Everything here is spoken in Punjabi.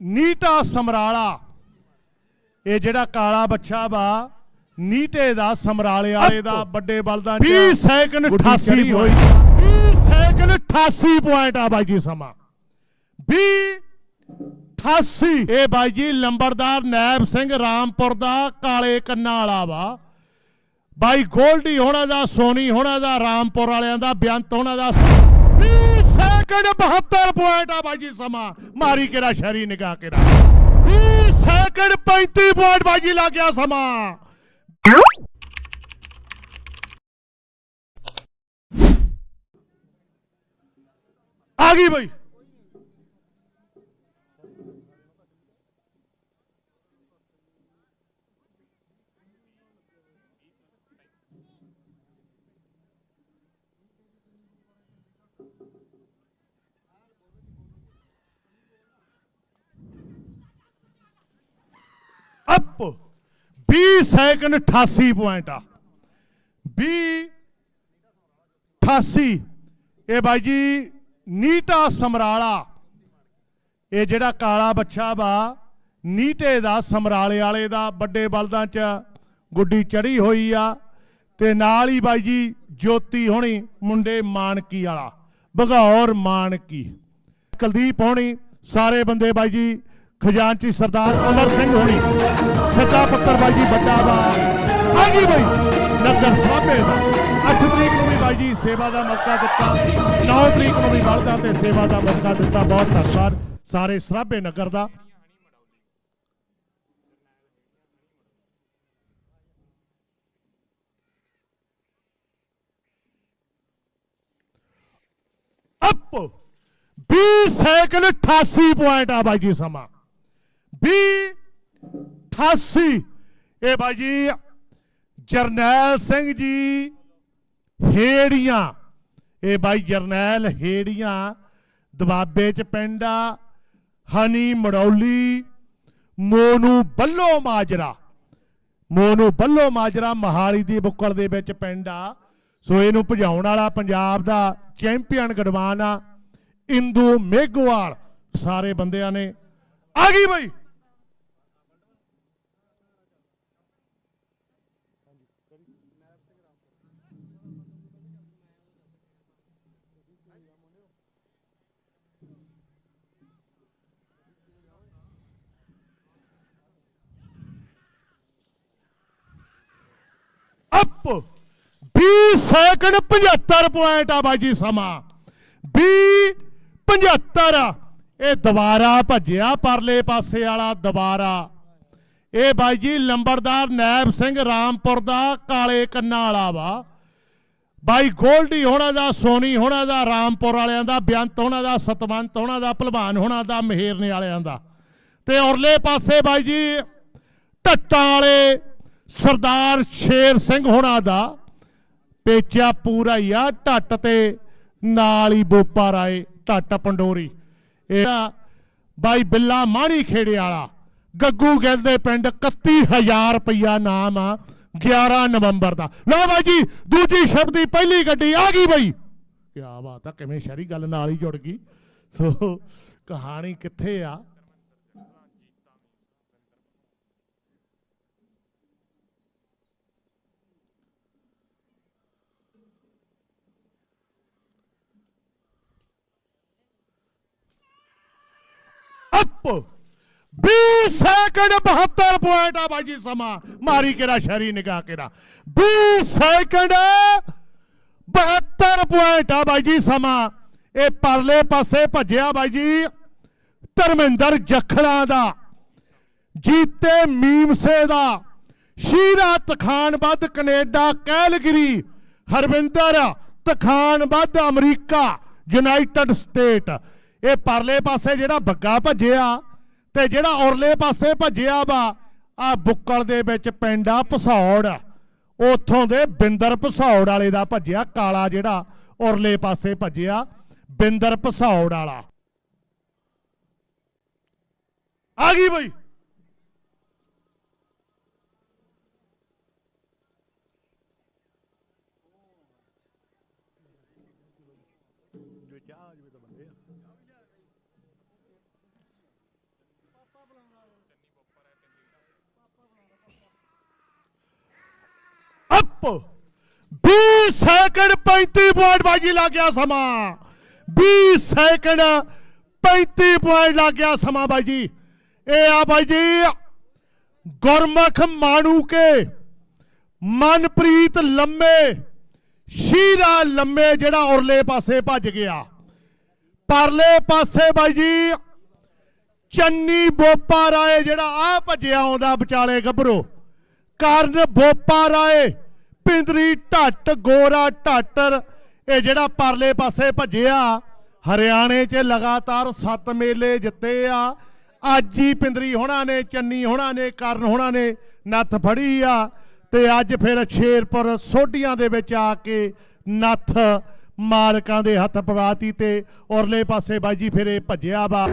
ਨੀਟਾ ਸਮਰਾਲਾ। ਇਹ ਜਿਹੜਾ ਕਾਲਾ ਬੱਚਾ ਵਾ ਨੀਟੇ ਦਾ ਸਮਰਾਲੇ ਵਾਲੇ ਦਾ ਵੱਡੇ ਬਲਦਾਂ ਚ 20 ਸੈਕਿੰਡ 88 ਹੋਈ। 20 ਸੈਕਿੰਡ 88 ਪੁਆਇੰਟ ਆ ਬਾਈ ਜੀ ਸਮਾਂ। 20 88 ਇਹ ਬਾਈ ਜੀ ਲੰਬਰਦਾਰ ਨੈਬ ਸਿੰਘ ਰਾਮਪੁਰ ਦਾ ਕਾਲੇ ਕੰਨਾਂ ਵਾਲਾ ਵਾ। ਬਾਈ ਗੋਲਡੀ ਹੋਣਾ ਦਾ ਸੋਨੀ ਹੋਣਾ ਦਾ ਰਾਮਪੁਰ ਵਾਲਿਆਂ ਦਾ ਬੇਅੰਤ ਹੋਣਾ ਦਾ। 20 ਸੈਕਿੰਡ 72 ਪੁਆਇੰਟ ਆ ਬਾਜੀ ਸਮਾਂ? ਮਾਰੀ ਕਿਹੜਾ ਸ਼ਰੀ ਨਿਗਾਹ ਕਿਹੜਾ? 20 ਸੈਕਿੰਡ 35 ਪੁਆਇੰਟ ਬਾਜੀ ਲੱਗ ਗਿਆ ਸਮਾਂ। ਆ ਗਈ ਬਾਈ। ਅਪ 20 ਸੈਕਿੰਡ 88 ਪੁਆਇੰਟ ਆ 20 88 ਇਹ ਬਾਈ ਜੀ ਨੀਟਾ ਸਮਰਾਲਾ। ਇਹ ਜਿਹੜਾ ਕਾਲਾ ਬੱਚਾ ਵਾ, ਨੀਟੇ ਦਾ ਸਮਰਾਲੇ ਵਾਲੇ ਦਾ, ਵੱਡੇ ਬਲਦਾਂ ਚ ਗੁੱਡੀ ਚੜੀ ਹੋਈ ਆ ਤੇ ਨਾਲ ਹੀ ਬਾਈ ਜੀ ਜੋਤੀ ਹੋਣੀ, ਮੁੰਡੇ ਮਾਨਕੀ ਵਾਲਾ, ਬਗੌਰ ਮਾਨਕੀ। ਕੁਲਦੀਪ ਹੋਣੀ, ਸਾਰੇ ਬੰਦੇ ਬਾਈ ਜੀ ਖਜ਼ਾਨਚੀ ਸਰਦਾਰ ਅਮਰ ਸਿੰਘ ਹੋਣੀ ਸੱਚਾ ਪੱਤਰ ਬਾਈ ਜੀ ਵੱਡਾ ਦਾ ਆ ਬਾਈ, ਨਗਰ ਸਭੇ ਦਾ 8 ਤਰੀਕ ਨੂੰ ਵੀ ਬਾਈ ਜੀ ਸੇਵਾ ਦਾ ਮੌਕਾ ਦਿੱਤਾ 9 ਤਰੀਕ ਨੂੰ ਵੀ ਬਲਦਾਂ ਤੇ ਸੇਵਾ ਦਾ ਮੌਕਾ ਦਿੱਤਾ। ਬਹੁਤ ਧੰਨਵਾਦ ਸਾਰੇ ਸਰਾਭੇ ਨਗਰ ਦਾ। ਅਪ 20 ਸੈਕਿੰਡ 88 ਪੁਆਇੰਟ ਆ ਬਾਈ ਜੀ ਸਮਾਂ। 88 ਇਹ ਬਾਈ ਜੀ ਜਰਨੈਲ ਸਿੰਘ ਜੀ ਹੇੜੀਆਂ। ਇਹ ਬਾਈ ਜਰਨੈਲ ਹੇੜੀਆਂ ਦਬਾਬੇ ਚ ਪਿੰਡ ਆ, ਹਨੀ ਮੜੌਲੀ, ਮੋਨੂ ਬੱਲੋ ਮਾਜਰਾ। ਮੋਨੂ ਬੱਲੋ ਮਾਜਰਾ ਮਹਾਲੀ ਦੀ ਬੁੱਕਲ ਦੇ ਵਿੱਚ ਪਿੰਡ ਆ। ਸੋ ਇਹਨੂੰ ਭਜਾਉਣ ਵਾਲਾ ਪੰਜਾਬ ਦਾ ਚੈਂਪੀਅਨ ਗੜਵਾਨ ਆ। ਇੰਦੂ ਮੇਘਵਾਲ। ਸਾਰੇ ਬੰਦਿਆਂ ਨੇ ਆ ਗਈ ਬਈ। ਅਪ 20 ਸੈਕਿੰਡ 75 ਪੁਆਇੰਟ ਆ ਬਾਈ ਸਮਾਂ। 20 75 ਇਹ ਦੁਬਾਰਾ ਭੱਜਿਆ ਪਰਲੇ ਪਾਸੇ ਵਾਲਾ ਦੁਬਾਰਾ। ਇਹ ਬਾਈ ਜੀ ਲੰਬਰਦਾਰ ਨੈਬ ਸਿੰਘ ਰਾਮਪੁਰ ਦਾ ਕਾਲੇ ਕੰਨਾਂ ਵਾਲਾ ਵਾ। ਬਾਈ ਗੋਲਡੀ ਹੋਣਾ ਦਾ, ਸੋਨੀ ਹੋਣਾ ਦਾ, ਰਾਮਪੁਰ ਵਾਲਿਆਂ ਦਾ ਬੇਅੰਤ ਹੋਣਾ ਦਾ, ਸਤਵੰਤ ਹੋਣਾ ਦਾ, ਭਲਵਾਨ ਹੋਣਾ ਦਾ, ਮਹੇਰਨੇ ਵਾਲਿਆਂ ਦਾ। ਤੇ ਔਰਲੇ ਪਾਸੇ ਬਾਈ ਜੀ ਢੱਟਾਂ ਵਾਲੇ ਸਰਦਾਰ ਸ਼ੇਰ ਸਿੰਘ ਹੋਣਾ ਦਾ ਪੇਚਾ ਪੂਰਾ ਹੀ ਆ, ਢੱਟ ਤੇ ਨਾਲ ਹੀ ਬੋਪਾ ਰਾਏ, ਢੱਟ ਪੰਡੋਰੀ। ਇਹ ਬਾਈ ਬਿੱਲਾ ਮਾਣੀ ਖੇੜੇ ਵਾਲਾ, ਗੱਗੂ ਗਿੱਲ ਦੇ ਪਿੰਡ 31000 ਰੁਪਇਆ ਨਾਮ ਆ 11 ਨਵੰਬਰ ਦਾ। ਲਓ ਬਾਈ ਜੀ, ਦੂਜੀ ਸ਼ਬਦ ਦੀ ਪਹਿਲੀ ਗੱਡੀ ਆ ਗਈ ਬਾਈ। ਕੀ ਬਾਤ ਆ, ਕਿਵੇਂ ਸ਼ਹਿਰੀ ਗੱਲ ਨਾਲ ਹੀ ਜੁੜ ਗਈ। ਸੋ, ਕਹਾਣੀ ਕਿੱਥੇ ਆ? ਅਪ। 20 ਸੈਕਿੰਡ 72 ਪੁਆਇੰਟ ਆ ਬਾਈ ਸਮਾਂ। ਮਾਰੀ ਕਿਹੜਾ, ਸ਼ਰੀ ਨਿਗਾਹ ਕਿਹੜਾ। 20 ਸੈਕਿੰਡ 72 ਪੁਆਇੰਟ ਆ ਬਾਈ ਸਮਾਂ। ਇਹ ਪਰਲੇ ਪਾਸੇ ਭੱਜਿਆ ਬਾਈ ਧਰਮਿੰਦਰ ਜਖੜਾ ਦਾ। ਜੀਤੇ ਮੀਮਸੇ ਦਾ। ਸ਼ੀਰਾ ਤਖਾਨਬੱਧ ਕੈਨੇਡਾ ਕੈਲਗਰੀ। ਹਰਵਿੰਦਰ ਤਖਾਨਬੱਧ ਅਮਰੀਕਾ, ਯੂਨਾਈਟਿਡ ਸਟੇਟ। ਇਹ ਪਰਲੇ ਪਾਸੇ ਜਿਹੜਾ ਬੱਗਾ ਭੱਜਿਆ ਤੇ ਜਿਹੜਾ ਔਰਲੇ ਪਾਸੇ ਭੱਜਿਆ ਵਾ ਆ ਬੁੱਕਲ ਦੇ ਵਿੱਚ ਪਿੰਡ ਆ ਉਥੋਂ ਦੇ ਬਿੰਦਰ ਭਸੌੜ ਵਾਲੇ ਦਾ ਭੱਜਿਆ, ਕਾਲਾ ਜਿਹੜਾ ਔਰਲੇ ਪਾਸੇ ਭੱਜਿਆ, ਬਿੰਦਰ ਭਸੌੜ ਵਾਲਾ। ਆ ਗਈ ਬਈ। ਅਪ 20 ਸੈਕਿੰਡ 35 ਪੁਆਇੰਟ ਬਾਜੀ ਲੱਗ ਗਿਆ ਸਮਾਂ। 20 ਸੈਕਿੰਡ 35 ਪੁਆਇੰਟ ਲੱਗ ਗਿਆ ਸਮਾਂ ਬਾਈ ਜੀ ਇਹ ਆ ਬਾਈ ਮਾਣੂ ਕੇ, ਮਨਪ੍ਰੀਤ ਲੰਮੇ, ਸ਼ੀਰਾ ਲੰਮੇ ਜਿਹੜਾ ਔਰਲੇ ਪਾਸੇ ਭੱਜ ਗਿਆ। ਪਰਲੇ ਪਾਸੇ ਬਾਈ ਜੀ ਚੰਨੀ ਬੋਪਾ ਰਾਏ ਜਿਹੜਾ ਆ ਭੱਜਿਆ ਆਉਂਦਾ ਵਿਚਾਲੇ ਗੱਭਰੂ। ਕਰਨ ਬੋਪਾ ਰਾਏ ਪਿੰਦਰੀ ਢੱਟ, ਗੋਰਾ ਢੱਟਰ, ਇਹ ਜਿਹੜਾ ਪਰਲੇ ਪਾਸੇ ਭੱਜਿਆ, ਹਰਿਆਣੇ 'ਚ ਲਗਾਤਾਰ 7 ਮੇਲੇ ਜਿੱਤੇ ਆ। ਅੱਜ ਹੀ ਪਿੰਦਰੀ ਹੋਣਾ ਨੇ, ਚੰਨੀ ਹੋਣਾ ਨੇ, ਕਰਨ ਹੋਣਾ ਨੇ, ਨੱਥ ਫੜੀ ਆ। ਤੇ ਅੱਜ ਫਿਰ ਸ਼ੇਰਪੁਰ ਸੋਢੀਆਂ ਦੇ ਵਿੱਚ ਆ ਕੇ ਨੱਥ ਮਾਲਕਾਂ ਦੇ ਹੱਥ ਪਵਾਤੀ ਤੇ ਔਰਲੇ ਪਾਸੇ ਬਾਈ ਜੀ ਫਿਰ ਇਹ ਭੱਜਿਆ ਵਾ।